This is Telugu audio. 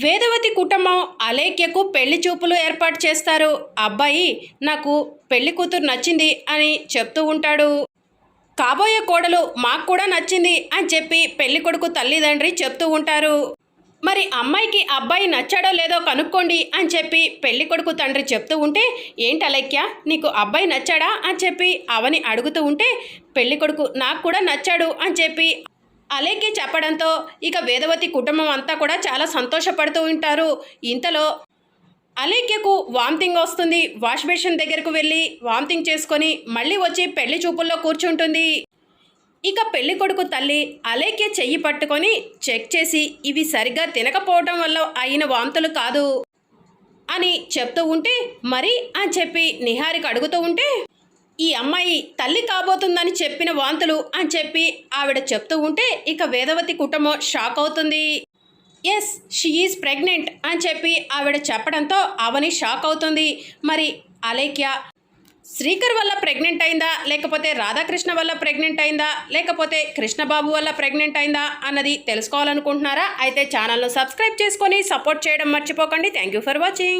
వేదవతి కుటుంబం అలేఖ్యకు పెళ్ళి చూపులు ఏర్పాటు చేస్తారు. అబ్బాయి నాకు పెళ్ళి కూతురు నచ్చింది అని చెప్తూ ఉంటాడు. కాబోయే కోడలు మాకు కూడా నచ్చింది అని చెప్పి పెళ్ళి కొడుకు తల్లిదండ్రి చెప్తూ ఉంటారు. మరి అమ్మాయికి అబ్బాయి నచ్చాడో లేదో కనుక్కోండి అని చెప్పి పెళ్ళి కొడుకు తండ్రి చెప్తూ ఉంటే ఏంటి అలెక్య నీకు అబ్బాయి నచ్చాడా? అని చెప్పి అవని అడుగుతూ ఉంటే పెళ్ళి కొడుకు నాకు కూడా నచ్చాడు అని చెప్పి అలేఖ్య చెప్పడంతో ఇక వేదవతి కుటుంబం అంతా కూడా చాలా సంతోషపడుతూ ఉంటారు. ఇంతలో అలేఖ్యకు వామిటింగ్ వస్తుంది. వాష్ బేషన్ దగ్గరకు వెళ్ళి వామిటింగ్ చేసుకొని మళ్ళీ వచ్చి పెళ్ళి చూపుల్లో కూర్చుంటుంది. ఇక పెళ్ళి కొడుకు తల్లి అలేఖ్య చెయ్యి పట్టుకొని చెక్ చేసి ఇవి సరిగ్గా తినకపోవటం వల్ల అయిన వాంతులు కాదు అని చెప్తూ ఉంటే మరి? అని చెప్పి నిహారిక అడుగుతూ ఉంటే ఈ అమ్మాయి తల్లి కాబోతుందని చెప్పిన వాంతులు అని చెప్పి ఆవిడ చెప్తూ ఉంటే ఇక వేదవతి కుటుంబం షాక్ అవుతుంది. ఎస్ షీఈస్ ప్రెగ్నెంట్ అని చెప్పి ఆవిడ చెప్పడంతో అవని షాక్ అవుతుంది. మరి అలేఖ్య శ్రీకర్ వల్ల ప్రెగ్నెంట్ అయిందా? లేకపోతే రాధాకృష్ణ వల్ల ప్రెగ్నెంట్ అయిందా? లేకపోతే కృష్ణబాబు వల్ల ప్రెగ్నెంట్ అయిందా? అన్నది తెలుసుకోవాలనుకుంటున్నారా? అయితే ఛానల్ను సబ్స్క్రైబ్ చేసుకొని సపోర్ట్ చేయడం మర్చిపోకండి. Thank you for watching